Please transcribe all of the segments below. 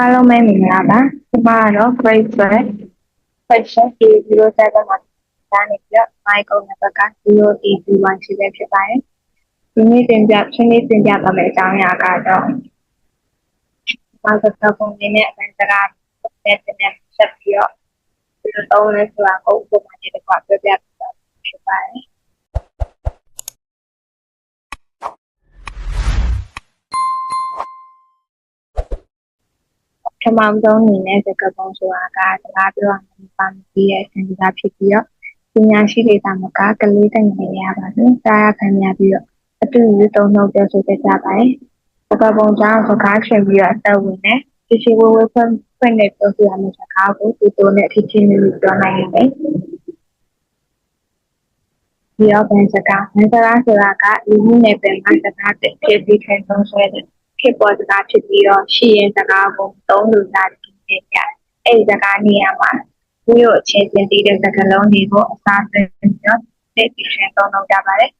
အားလုံးပဲမင်္ဂလာပါကျွန်မကတော့ grade 12 section A07 မှာဒါနေပြီးတော့ my code နံပါတ်က 0D21 ရှိပဲဖြစ်ပါတယ်ဒီနေ့တင်ပြရှင်းလေးတင်ပြပါမယ်အကြောင်းအရာကတော့ဘာသာစကားပုံနဲ့အပိုင်းစကားနဲ့တင်ပြဆက်ပြီးတော့ဒီလိုသုံးလဲဆိုတာကိုဥပမာနဲ့တကွပြောပြပေးတာဖြစ်ပါတယ် မဆုံးအနေနဲ့စကားပုံဆိုတာကစကားပြောရမှာပါမပြီးရဲ့စံစကားဖြစ်ပြီးတော့ပညာရှိတွေသာမကကလေးတွေနေရပါဘူးစားရခံရပြီးတော့အတူတူသုံးနှုတ်ပြောဆိုကြကြပါတယ်စကားပုံကြောင့်စကားရှင်ပြီးတော့အသက်ဝင်တယ်ဒီရှိဝဝဖွင့်ဖွင့်နေပြောဆိုရမယ့်စကားကိုဒီတိုနဲ့အထီးချင်းလေးပြောနိုင်တယ်ဒီတော့ဘယ်စကားဘယ်စကားဆိုတာကလူမှုနယ်ပယ်မှာစကားတစ်ဖြစ်ပြီးခံဆုံးဆွဲတယ် ဖြစ်ပေါ်စကားဖြစ်ပြီးတော့ရှိရင်စကားကိုသုံးလူသားကြည့်နေကြတယ်အဲ့ဒီစကားနေရာမှာသူတို့အချင်းချင်းတည်တဲ့စကားလုံးတွေကိုအစားဆင်းပြီးတော့သိပြီးရှင်းသုံးလုပ်ကြပါတယ်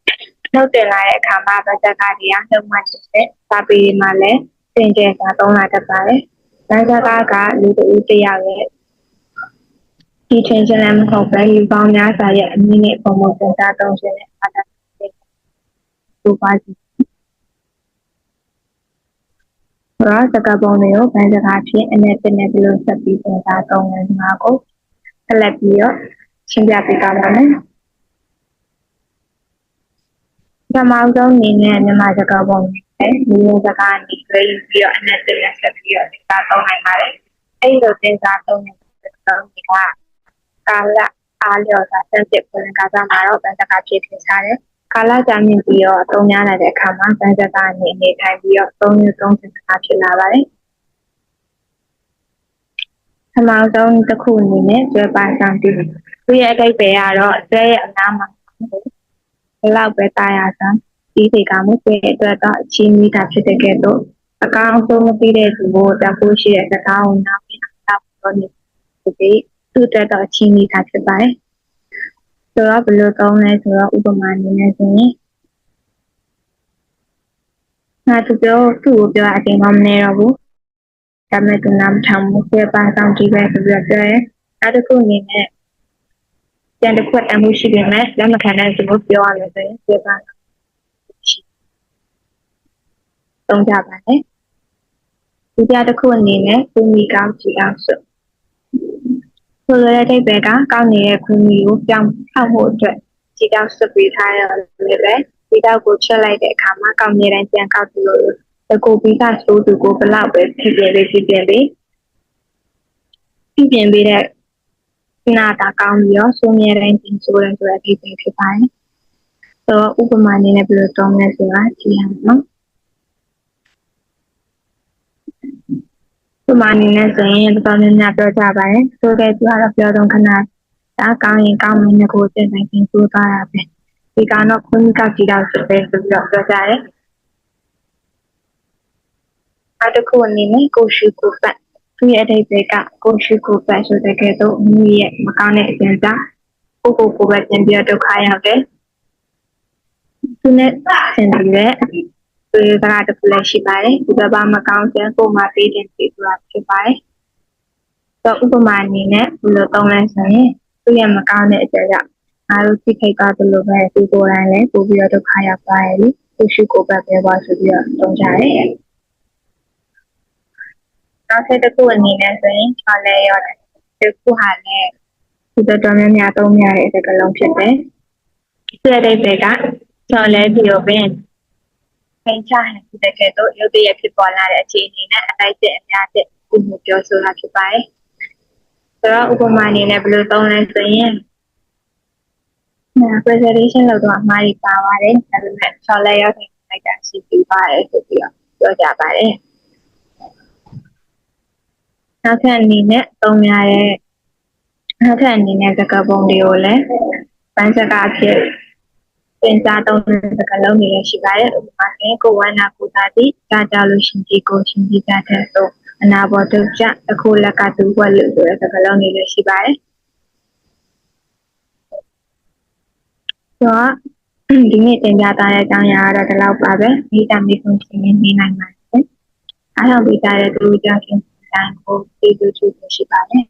နှုတ်တင်လာတဲ့အခါမှာဗစကားတွေကနှုတ်မှဖြစ်တဲ့စာပေမှာလည်းသင်ကျဲစာသုံးလာတတ်ပါတယ်ဗစကားကလူတဦးတယောက်ရဲ့ဒီချင်းချင်းလည်းမဟုတ်ပဲလူပေါင်းများစွာရဲ့အမည်နဲ့ပုံမှန်စကားသုံးခြင်းနဲ့အားသာသူပါစီ တော့စကားပုံတွေကိုဗန်စကားဖြင့်အနဲ့တင်နဲ့ဘယ်လိုဆက်ပြီးသင်ကြားသုံးလဲမှာကိုဆက်လက်ပြီးတော့ရှင်းပြပေးပါမယ်။ပထမဆုံးအနေနဲ့မြန်မာစကားပုံတွေမျိုးစကားအနေနဲ့ပြီးတော့အနဲ့တင်နဲ့ဆက်ပြီးတော့သင်ကြားသုံးနိုင်ပါတယ်။အဲဒီလိုသင်ကြားသုံးတဲ့စကားတွေကကာလအားလျော်စွာစက်စစ်ပုံကစားမှာတော့ဗန်စကားဖြစ်ထင်ရှားတယ်။ ကာလကြာမြင့်ပြီးတော့အသုံးများလာတဲ့အခါမှာဗန်စကားအနေနဲ့ထိုင်ပြီးတော့သုံးမျိုးသုံးစကားဖြစ်လာပါတယ်။ပထမဆုံးတစ်ခုအနေနဲ့ကျွဲပါဆောင်တည်သူရဲ့အတိတ်ပဲကတော့ကျွဲရဲ့အနားမှာဘယ်လောက်ပဲတာယာစမ်းဒီစိတ်ကမှုပြည့်အတွက်တော့အချင်းမိတာဖြစ်တဲ့ကဲ့သို့အကောင်းဆုံးမသိတဲ့သူကိုတဖို့ရှိတဲ့စကားကိုနားပြီးတော့ပြောနေဒီသူ့အတွက်တော့အချင်းမိတာဖြစ်ပါတယ် ဆိုတော့ဘယ်လိုကောင်းလဲဆိုတော့ဥပမာအနေနဲ့ဆိုရင်ငါသူပြောသူ့ကိုပြောအချိန်မှမနေတော့ဘူးဒါမဲ့သူနားမထောင်ဘူးပြပါဆောင်ကြည့်ပဲဆိုပြီးတော့ပြောရဲနောက်တစ်ခုအနေနဲ့ပြန်တစ်ခွက်တမ်းမှုရှိပေမဲ့လက်မခံတဲ့သူကိုပြောရမယ်ဆိုရင်ပြပါရှိသုံးကြပါနဲ့ဒီပြတစ်ခုအနေနဲ့ကုမီကောင်းကြည့်အောင်ဆို ဆိုလိုတဲ့အဓိပ္ပာယ်ကကောင်းနေတဲ့ခွင့်မီကိုပြောင်းဖောက်ဖို့အတွက်ကြည့်တော့စပီထားရတယ်ပဲဒီတော့ကိုချက်လိုက်တဲ့အခါမှာကောင်းနေတိုင်းပြန်ကောက်ပြီးလို့တကူပြီးကဆိုးသူကိုဘလောက်ပဲဖြစ်ပြလေးဖြစ်ပြလေးဖြစ်ပြင်ပေးတဲ့နာတာကောင်းပြီးတော့ဆိုမြဲတိုင်းပြင်ဆိုတဲ့ဆိုတဲ့အဓိပ္ပာယ်ဖြစ်ပါတယ်။ဆိုတော့ဥပမာအနေနဲ့ဘယ်လိုတောင်းလဲဆိုတာကြည့်ရအောင်နော်။ ဥပမာအနေနဲ့ဆိုရင်တော်တော်များများပြောကြပါတယ်။ဆိုတဲ့သူကတော့ပြောတော့ခဏဒါကောင်းရင်ကောင်းမယ်ငကိုတင်နိုင်ပြင်ဆိုသွားတာပဲ။ဒီကတော့ခွင့်ကကြည့်တော့ဆိုပဲဆိုပြီးတော့ပြောကြတယ်။နောက်တစ်ခုအနေနဲ့ကိုရှိကိုပတ်သူရဲ့အဓိပ္ပာယ်ကကိုရှိကိုပတ်ဆိုတဲ့ကဲတော့မိရဲ့မကောင်းတဲ့အကျဉ်းစားကိုကိုကိုပဲပြင်ပြီးဒုက္ခရောက်တယ်သူနဲ့ဆင်ပြီးတဲ့ သူကတခုလည်းရှိပါတယ်ဒီဘက်မှာမကောင်းတဲ့ပုံမှာပေးတဲ့စီဆိုတာဖြစ်ပါတယ်တော့ဥပမာအနေနဲ့ဘယ်လိုသုံးလဲဆိုရင်သူရဲ့မကောင်းတဲ့အကျဉ်းကြောင့်အားလုံးသိခိုက်သွားတယ်လို့ပဲဒီကိုယ်တိုင်လည်းပို့ပြီးတော့ဒုက္ခရောက်သွားတယ်လို့သူရှိကိုပတ်ပဲပါဆိုပြီးတော့သုံးကြတယ်နောက်ထပ်တစ်ခုအနေနဲ့ဆိုရင်ချော်လဲရောတယ်ဒီခုဟာလည်းဒီတော်တော်များများသုံးရတဲ့စကားလုံးဖြစ်တယ်။ဒီအဓိပ္ပာယ်ကချော်လဲပြီးတော့ပင် ခင်ချဟန်ဒီတကယ်တော့ရုပ်တရက်ဖြစ်ပေါ်လာတဲ့အခြေအနေနဲ့အလိုက်တဲ့အများတဲ့ဥမှုပြောဆိုတာဖြစ်ပါတယ်။ဆိုတော့ဥပမာအနေနဲ့ဘယ်လိုသုံးလဲဆိုရင် presentation လုပ်တော့အမှားတွေပါပါတယ်။ဒါပေမဲ့ချော်လဲရောတဲ့လိုက်တာရှိပြီးပါတယ်ဆိုပြီးတော့ပြောကြပါတယ်။နောက်ထပ်အနေနဲ့သုံးရတဲ့နောက်ထပ်အနေနဲ့စကားပုံတွေကိုလည်းပန်းစကားဖြစ် သင်ကြားသုံးတဲ့စကားလုံးတွေလည်းရှိပါတယ်ဥပမာဆိုကိုဝန္နာကိုသာတိကြားကြလို့ရှင်ကြီးကိုရှင်ကြီးကြတဲ့ဆိုအနာဘောတုကြအခုလက်ကသူဝက်လို့ဆိုတဲ့စကားလုံးတွေလည်းရှိပါတယ်ဆိုတော့ဒီနေ့တင်ပြထားတဲ့အကြောင်းအရာကတော့ဒီလောက်ပါပဲမိသားမိဆုံးရှင်နေနိုင်ပါတယ်အားလုံးပေးကြတဲ့သူကြောင့်ရှင်ကံကိုကျေးဇူးတင်ရှိပါတယ်